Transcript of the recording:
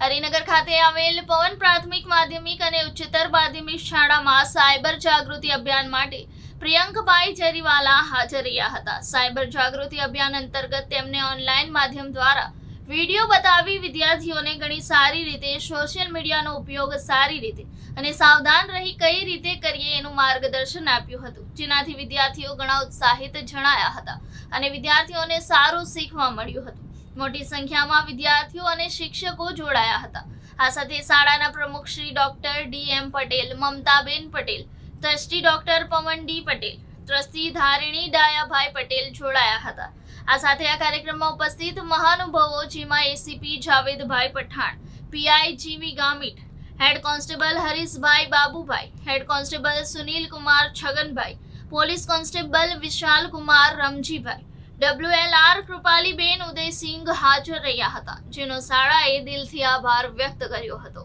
હરિનગર ખાતે આવેલ પવન પ્રાથમિક, માધ્યમિક અને ઉચ્ચતર માધ્યમિક શાળામાં સાયબર જાગૃતિ અભિયાન માટે પ્રિયંકભાઈ જરીવાલા હાજર રહ્યા હતા. સાયબર જાગૃતિ અભિયાન અંતર્ગત તેમને ઓનલાઈન માધ્યમ દ્વારા વીડિયો બતાવી વિદ્યાર્થીઓને ઘણી સારી રીતે સોશિયલ મીડિયાનો ઉપયોગ સારી રીતે અને સાવધાન રહી કઈ રીતે કરીએ એનું માર્ગદર્શન આપ્યું હતું. જેનાથી વિદ્યાર્થીઓ ઘણા ઉત્સાહિત જણાયા હતા અને વિદ્યાર્થીઓને સારું શીખવા મળ્યું હતું. મોટી સંખ્યામાં વિદ્યાર્થીઓ અને શિક્ષકો જોડાયા હતા. આ સાથે શાળાના પ્રમુખ Shri doctor D M Patel, Mamtaben Patel, trustee doctor Pavan D Patel, trustee Dharini Dayabhai Patel જોડાયા હતા. આ સાથે આ કાર્યક્રમમાં ઉપસ્થિત મહાનુભાવો જેમાં ACP Javedbhai Pathan PI G V Gamit head constable Harishbhai Babubhai head constable Sunil Kumar Chhaganbhai police constable Vishal Kumar Ramjibhai WLR Krupaliben Udaysinh હાજર રહ્યા હતા, જેનો શાળાએ દિલથી આભાર વ્યક્ત કર્યો હતો.